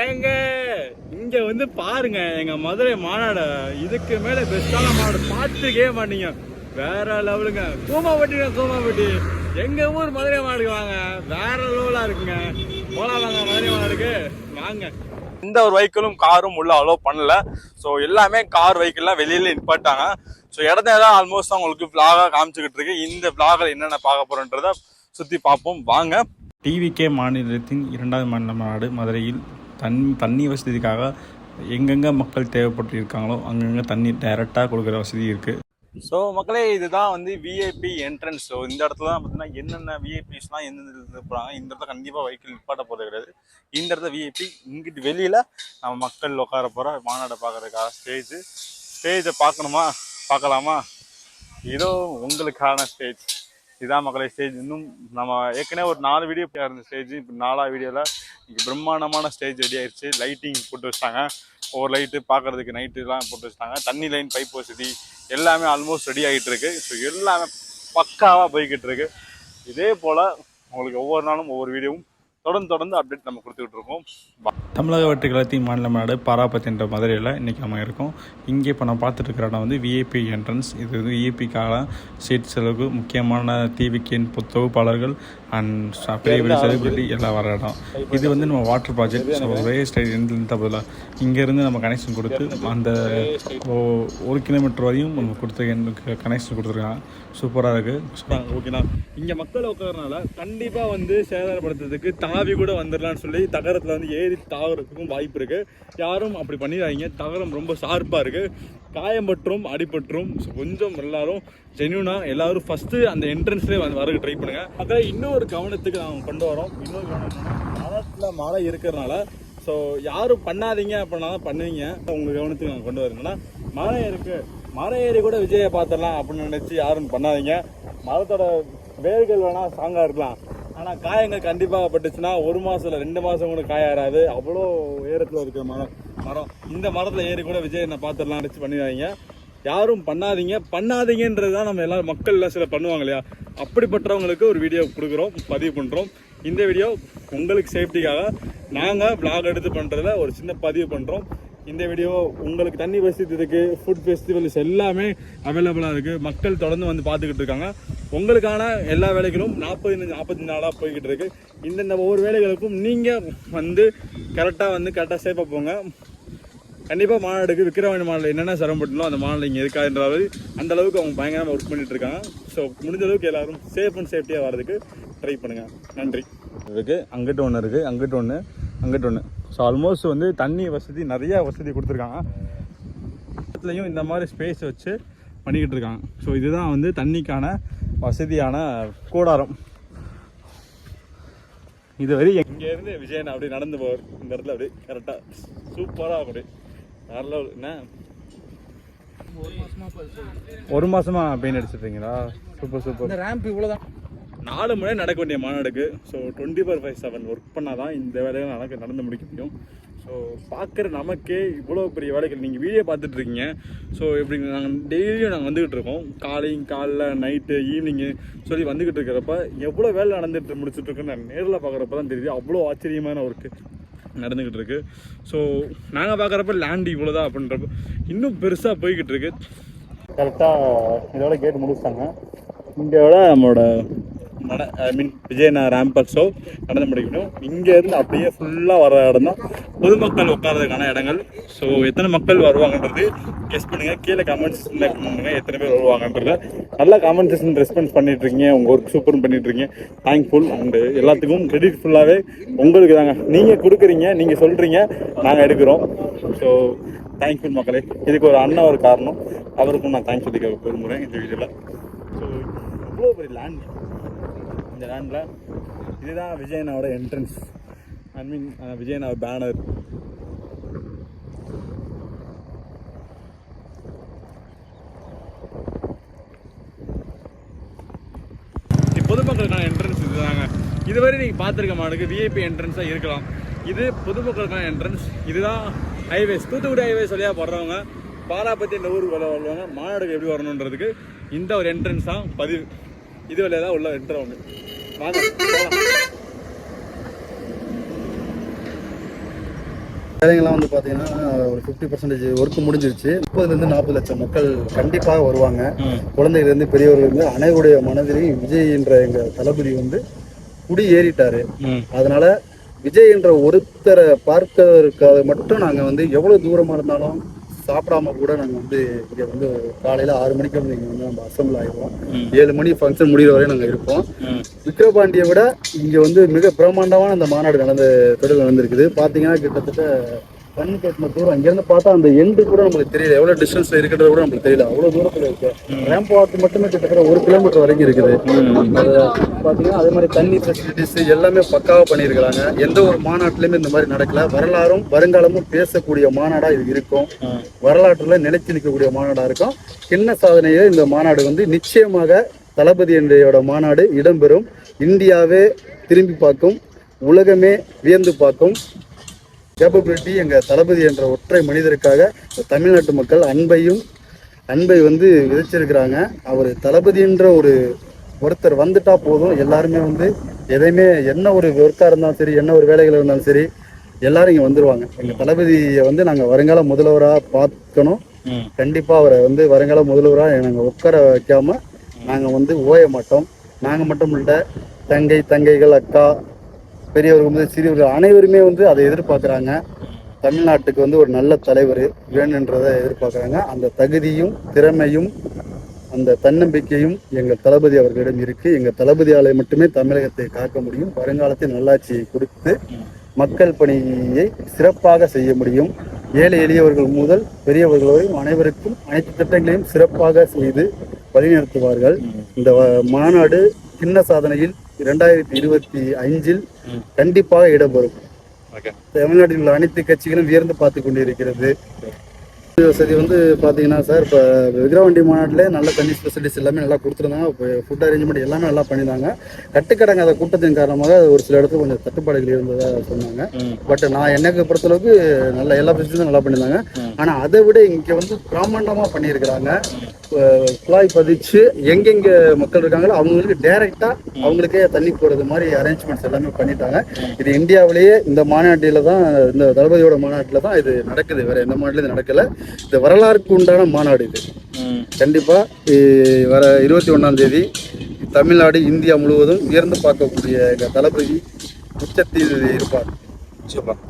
ஏங்க இங்க வந்து பாருங்க எங்க மதுரை மாநாடு இதுக்கு மேல பெஸ்டான மாநாடு பார்த்துக்கவே மாட்டீங்க. வேற லெவலுங்க. கூமாப்பட்டிங்க கூமாப்பட்டி எங்க ஊர் மதுரை மாநாடுக்கு வாங்க. வேற லெவலா இருக்குங்க. போலாம் வாங்க மதுரை மாநாடுக்கு. வாங்க. எந்த ஒரு வெஹிக்கிளும் காரும் உள்ள அலோவ் பண்ணல. ஸோ எல்லாமே கார் வெஹிக்கிள்லாம் வெளியில நிப்பாட்டாங்க. ஸோ இடத்த தான் ஆல்மோஸ்ட் உங்களுக்கு vlog-ஆ காமிச்சுக்கிட்டு இருக்கு. இந்த vlog-ல என்னென்ன பார்க்க போறோன்றத சுத்தி பார்ப்போம். வாங்க. டிவிகே மாநிலத்தின் இரண்டாவது மாநில மாநாடு மதுரையில் தண் தண்ணி வசதிக்காக எங்கெங்கே மக்கள் தேவைப்பட்டு இருக்காங்களோ அங்கங்கே தண்ணி டைரெக்டாக கொடுக்குற வசதி இருக்குது ஸோ மக்களே இதுதான் வந்து விஐபி என்ட்ரன்ஸ் ஸோ இந்த இடத்துல தான் பார்த்தீங்கன்னா என்னென்ன விஐபிஸ்லாம் எந்தெந்த இடத்துல போகிறாங்க இந்த இடத்துல கண்டிப்பாக வெஹிக்கிள் நிப்பாட்ட போகிறது கிடையாது. இந்த இடத்துல விஐபி இங்கிட்டு வெளியில் நம்ம மக்கள் உட்கார போகிற மாநாடை பார்க்குறதுக்காக ஸ்டேஜ் ஸ்டேஜை பார்க்கணுமா? பார்க்கலாமா? இதோ உங்களுக்கான ஸ்டேஜ் இதான் மக்களே ஸ்டேஜ் இன்னும் நம்ம ஏற்கனவே ஒரு நாலு வீடியோ இருந்த ஸ்டேஜ் இப்போ நாலாவது வீடியோவில் இங்கே பிரம்மாண்டமான ஸ்டேஜ் ரெடி ஆயிடுச்சு லைட்டிங் போட்டு வச்சிட்டாங்க. ஒவ்வொரு லைட்டு பார்க்கறதுக்கு நைட்டுலாம் போட்டு வச்சிட்டாங்க. தண்ணி லைன் பைப் வசதி எல்லாமே ஆல்மோஸ்ட் ரெடி ஆகிட்டு இருக்கு. ஸோ எல்லாமே பக்காவாக போய்கிட்டு இருக்கு. இதே போல் உங்களுக்கு ஒவ்வொரு நாளும் ஒவ்வொரு வீடியோவும் தொடர்ந்து தொடர்ந்து அப்டேட் நம்ம கொடுத்துக்கிட்டு இருக்கோம். தமிழக வெற்றி கழகத்தின் மாநில மாநாடு பாராபத் என்ற மதுரையில் இன்றைக்கி நம்ம இருக்கோம் இங்கே இப்போ நான் பார்த்துட்டு இருக்கிற இடம் வந்து விஐபி என்ட்ரன்ஸ் இது வந்து விஐபிக்காக சீட் செலவுக்கு முக்கியமான டிவிக்கின் தொகுப்பாளர்கள் அண்ட் பெரிய பெரிய செலிபிரிட்டி எல்லாம் வர இடம். இது வந்து நம்ம வாட்டர் ப்ராஜெக்ட் ஸோ ஒரே எந்த பதிலாக இங்கேருந்து நம்ம கனெக்ஷன் கொடுத்து அந்த ஒரு கிலோமீட்டர் வரையும் நம்ம கொடுத்து கனெக்ஷன் கொடுத்துருக்காங்க. சூப்பராக இருக்குது ஓகேண்ணா இங்கே மக்கள் உட்காரனால கண்டிப்பாக வந்து சேதாரப்படுத்துறதுக்கு தாவி கூட வந்துடலாம்னு சொல்லி தகரத்தில் வந்து ஏறி தாகிறதுக்கும் வாய்ப்பு இருக்குது யாரும் அப்படி பண்ணிடாதீங்க. தகரம் ரொம்ப ஷார்ப்பாக இருக்குது காயம்பற்றும் அடிபற்றும் கொஞ்சம் எல்லாரும் ஜென்யூனாக எல்லாரும் ஃபஸ்ட்டு அந்த என்ட்ரன்ஸ்லேயே வந்து வரக்கு ட்ரை பண்ணுங்கள் அதை இன்னொரு கவனத்துக்கு நாங்கள் கொண்டு வரோம். இன்னொரு கவனம் மரத்தில் மழை இருக்கிறனால ஸோ யாரும் பண்ணாதீங்க அப்படின்னா பண்ணுவீங்க. உங்களுக்கு கவனத்துக்கு நாங்கள் கொண்டு வரணும்னா மரம் இருக்குது மரம் ஏறி கூட விஜயை பார்த்துடலாம் அப்படின்னு நினச்சி யாரும் பண்ணாதீங்க. மரத்தோட வேர்கள் வேணால் ஸ்ட்ராங்காக இருக்கலாம். ஆனால் காயங்கள் கண்டிப்பாக பட்டுச்சுன்னா ஒரு மாதம் இல்லை ரெண்டு மாதம் கூட காயாராது அவ்வளோ உயரத்தில் இருக்கிற மரம் மரம். இந்த மரத்தில் ஏறி கூட விஜய் என்ன பார்த்துடலாம் அடிச்சு பண்ணிடுவாங்க யாரும் பண்ணாதீங்க. பண்ணாதீங்கன்றது தான் நம்ம எல்லாரும் மக்கள் எல்லாம் சில பண்ணுவாங்க இல்லையா? அப்படிப்பட்டவங்களுக்கு ஒரு வீடியோ கொடுக்குறோம் பதிவு பண்ணுறோம் இந்த வீடியோ உங்களுக்கு சேஃப்டிக்காக நாங்கள் vlog எடுத்து பண்ணுறதுல ஒரு சின்ன பதிவு பண்ணுறோம் இந்த வீடியோ உங்களுக்கு தண்ணி வசதி இருக்குது ஃபுட் ஃபெஸ்டிவல்ஸ் எல்லாமே அவைலபிளாக இருக்குது மக்கள் தொடர்ந்து வந்து பார்த்துக்கிட்டு இருக்காங்க. உங்களுக்கான எல்லா வேலைகளும் நாற்பது நாற்பத்தி நாளாக போய்கிட்டு இருக்கு. இந்தந்த ஒவ்வொரு வேலைகளுக்கும் நீங்கள் வந்து கரெக்டாக வந்து கரெக்டாக சேஃபாக போங்க. கண்டிப்பாக மாநாடுக்கு விக்கிரவாணி மாநிலம் என்னென்ன சிரமப்பட்டனோ அந்த மாநிலம் இங்கே இருக்காதுன்றாவது அந்த அளவுக்கு அவங்க பயங்கரமாக ஒர்க் பண்ணிட்டு இருக்காங்க. ஸோ முடிஞ்ச அளவுக்கு எல்லாரும் சேஃப் அண்ட் சேஃப்டியாக வரதுக்கு ட்ரை பண்ணுங்கள் நன்றி. இருக்கு. அங்கிட்டு ஒன்று இருக்குது அங்கிட்டு ஒன்று அங்கிட்டு ஒன்று ஸோ ஆல்மோஸ்ட் வந்து தண்ணி வசதி நிறையா வசதி கொடுத்துருக்காங்க. இடத்துலையும் இந்த மாதிரி ஸ்பேஸ் வச்சு பண்ணிக்கிட்டு இருக்காங்க. ஸோ இதுதான் வந்து தண்ணிக்கான வசதியான கூடாரம். இதுவரை இங்கேருந்து விஜயன் அப்படியே நடந்து போவார். இந்த இடத்துல அப்படியே கரெக்டாக சூப்பராக அப்படி நல்ல என்ன? ஒரு மாசமா பெயிண்ட் அடிச்சிருக்கீங்களா சூப்பர் சூப்பர் ரேம்ப் இவ்வளோதான் நாலு மணி நேரம் நடக்க வேண்டிய மாநாடுக்கு so twenty four five seven work பண்ணால் தான் இந்த வேலையை நடக்க நடந்து முடிக்க முடியும். ஸோ பார்க்குற நமக்கே இவ்வளோ பெரிய வேலைகள். நீங்கள் வீடியோ பார்த்துட்ருக்கீங்க ஸோ இப்படி நாங்கள் டெய்லியும் நாங்கள் வந்துக்கிட்டு இருக்கோம். காலையும் காலைல நைட்டு ஈவினிங்கு சொல்லி வந்துக்கிட்டு இருக்கிறப்ப எவ்வளோ வேலை நடந்துட்டு முடிச்சுட்டு இருக்குன்னு நான் நேரில் பார்க்குறப்ப தான் தெரியுது. அவ்வளோ ஆச்சரியமான ஒர்க்கு நடந்துக்கிட்டு இருக்கு. ஸோ நாங்கள் பார்க்குறப்ப லேண்ட் இவ்வளோ தான் அப்படின்றப்ப இன்னும் பெருசாக போய்கிட்டு இருக்கு. கரெக்டாக இதோட கேட் முடிச்சிட்டாங்க. இந்தியாவோட நம்மளோட நட ஐ மீன் விஜயநா ரேம்பக் ஷோ நடந்து முடிக்கணும். இங்கேருந்து அப்படியே ஃபுல்லாக வர இடம் தான் பொதுமக்கள் உட்கார்றதுக்கான இடங்கள். ஸோ எத்தனை மக்கள் வருவாங்கன்றது கெஸ் பண்ணுங்கள் கீழே கமெண்ட்ஸ் பண்ணுங்க. எத்தனை பேர் வருவாங்கன்றத. நல்லா காமெண்ட்ஸன் ரெஸ்பான்ஸ் பண்ணிட்டுருக்கீங்க. உங்கள் ஒர்க் சூப்பர் பண்ணிட்டுருக்கீங்க. தேங்க்ஃபுல் அண்டு எல்லாத்துக்கும் கிரெடிட் ஃபுல்லாகவே உங்களுக்கு தாங்க. நீங்கள் கொடுக்குறீங்க நீங்கள் சொல்கிறீங்க நாங்கள் எடுக்கிறோம். ஸோ தேங்க்ஃபுல் மக்களே. இதுக்கு ஒரு அண்ணன் ஒரு காரணம். அவருக்கும் நான் தேங்க்ஸ் சொல்லிக்க விரும்புகிறேன் இந்த வீடியோவில் ஸோ இவ்வளோ பெரிய லேண்ட் இந்த லேண்டில் இதுதான் விஜயனாவோட entrance I mean Vijayana banner பொதுமக்களுக்கான entrance இதுதாங்க. இதுவரை நீங்கள் பார்த்துருக்க மாட்டுக்கு விஐபி என்ட்ரன்ஸாக இருக்கலாம். இது பொதுமக்களுக்கான என்ட்ரன்ஸ் இதுதான் ஹைவேஸ் தூத்துக்குடி ஹைவேஸ் வழியாக போடுறவங்க பாலாபத்தி இந்த ஊருக்கு வரவங்க வருவாங்க மாநாடுக்கு எப்படி வரணுன்றதுக்கு இந்த ஒரு என்ட்ரன்ஸ் தான் பதிவு இது வழியாக தான் உள்ள என்ட்ரு ஒன்று வாங்க. வேலைங்கள்லாம் வந்து பார்த்தீங்கன்னா ஒரு ஃபிஃப்டி பர்சன்டேஜ் ஒர்க் முடிஞ்சிருச்சு. முப்பதுலேருந்து நாற்பது லட்சம் மக்கள் கண்டிப்பாக வருவாங்க. குழந்தையிலேருந்து பெரியவர்லேருந்து அனைவருடைய மனதிலையும் விஜய் என்ற எங்கள் தளபதி வந்து குடி ஏறிட்டாரு. அதனால விஜய் என்ற ஒருத்தரை பார்க்கறதுக்காக மட்டும் நாங்கள் வந்து எவ்வளோ தூரமாக இருந்தாலும் சாப்பிடாம கூட நாங்கள் வந்து இங்கே வந்து காலையில் ஆறு மணிக்கு வந்து இங்கே வந்து நம்ம அசம்பிள் ஆகிடுவோம் ஏழு மணி ஃபங்க்ஷன் முடிகிற வரை நாங்கள் இருப்போம். விக்ரபாண்டியை விட இங்கே வந்து மிக பிரம்மாண்டமான அந்த மாநாடு நடந்த தொடர் நடந்திருக்குது. பார்த்தீங்கன்னா கிட்டத்தட்ட கண்ணு கட்டின தூரம். அங்கேருந்து பார்த்தா அந்த எண்டு கூட நமக்கு தெரியல. எவ்வளோ டிஸ்டன்ஸ்ல இருக்கிறது கூட நமக்கு தெரியல. அவ்வளோ தூரத்தில் இருக்கு. ரேம்ப் வாக் மட்டுமே கிட்டத்தட்ட ஒரு கிலோமீட்டர் வரைக்கும் இருக்குது. பார்த்தீங்கன்னா அதே மாதிரி தண்ணி ஃபெசிலிட்டிஸ் எல்லாமே பக்காவாக பண்ணியிருக்கிறாங்க. எந்த ஒரு மாநாட்டிலையுமே இந்த மாதிரி நடக்கல. வரலாறும் வருங்காலமும் பேசக்கூடிய மாநாடாக இது இருக்கும். வரலாற்றில் நிலைத்து நிற்கக்கூடிய மாநாடாக இருக்கும். கிண்ண சாதனையை இந்த மாநாடு வந்து நிச்சயமாக தளபதி என்றையோட மாநாடு இடம்பெறும். இந்தியாவே திரும்பி பார்க்கும். உலகமே வியந்து பார்க்கும். கேப்பபிலிட்டி எங்கள் தளபதி என்ற ஒற்றை மனிதருக்காக தமிழ்நாட்டு மக்கள் அன்பையும் அன்பை வந்து விதைச்சிருக்கிறாங்க. அவர் தளபதி என்ற ஒரு ஒருத்தர் வந்துட்டா போதும். எல்லாருமே வந்து எதையுமே என்ன ஒரு ஒர்க்காக இருந்தாலும் சரி என்ன ஒரு வேலைகள் இருந்தாலும் சரி எல்லாரும் இங்கே வந்துருவாங்க. எங்கள் தளபதியை வந்து நாங்கள் வருங்கால முதல்வராக பார்க்கணும். கண்டிப்பாக அவரை வந்து வருங்கால முதல்வராக நாங்கள் உட்கார வைக்காம நாங்கள் வந்து ஓய மாட்டோம். நாங்கள் மட்டும் இல்லை தங்கை தங்கைகள் அக்கா பெரியவர்கள் முதல் சிறியவர்கள் அனைவருமே வந்து அதை எதிர்பார்க்குறாங்க. தமிழ்நாட்டுக்கு வந்து ஒரு நல்ல தலைவர் வேணுன்றதை எதிர்பார்க்குறாங்க. அந்த தகுதியும் திறமையும் அந்த தன்னம்பிக்கையும் எங்கள் தளபதி அவர்களிடம் இருக்குது எங்கள் தளபதியாலே மட்டுமே தமிழகத்தை காக்க முடியும். வருங்காலத்தில் நல்லாட்சியை கொடுத்து மக்கள் பணியை சிறப்பாக செய்ய முடியும். ஏழை எளியவர்கள் முதல் பெரியவர்கள் வரையும் அனைவருக்கும் அனைத்து திட்டங்களையும் சிறப்பாக செய்து வழிநடத்துவார்கள். இந்த மாநாடு கிண்ண சாதனையில் இரண்டாயிரத்தி இருபத்தி ஐந்தில் கண்டிப்பாக இடம்பெறும். தமிழ்நாட்டில் உள்ள அனைத்து கட்சிகளும் வியர்ந்து பார்த்து கொண்டிருக்கிறது. வசதி வந்து பார்த்தீங்கன்னா சார் இப்போ விக்ரவாண்டி மாநாட்டிலே நல்ல தண்ணி ஃபெசிலிட்டிஸ் எல்லாமே நல்லா கொடுத்துருந்தாங்க. இப்போ ஃபுட் அரேஞ்ச்மெண்ட் எல்லாமே நல்லா பண்ணியிருந்தாங்க. கட்டுக்கடங்காத கூட்டத்தின் காரணமாக ஒரு சில இடத்துல கொஞ்சம் தட்டுப்பாடுகள் இருந்ததாக சொன்னாங்க. பட் நான் எனக்கு பொறுத்தளவுக்கு நல்ல எல்லா ஃபெசிலிட்டிஸும் நல்லா பண்ணியிருந்தாங்க. ஆனால் அதை விட இங்கே வந்து பிரம்மாண்டமாக பண்ணியிருக்கிறாங்க. குழாய் பதிச்சு எங்கெங்க மக்கள் இருக்காங்களோ அவங்களுக்கு டைரெக்டாக அவங்களுக்கே தண்ணி போகிறது மாதிரி அரேஞ்ச்மெண்ட்ஸ் எல்லாமே பண்ணிட்டாங்க. இது இந்தியாவிலேயே இந்த மாநாட்டில் தான் இந்த தளபதியோட மாநாட்டில் தான் இது நடக்குது. வேற எந்த மாநாட்டிலும் இது நடக்கல. இது வரலாறுக்கு உண்டான மாநாடு இது. கண்டிப்பாக வர இருபத்தி ஒன்றாம் தேதி தமிழ்நாடு இந்தியா முழுவதும் உயர்ந்து பார்க்கக்கூடிய எங்கள் தளபதி உச்சத்தில் இருப்பார். சூப்பர்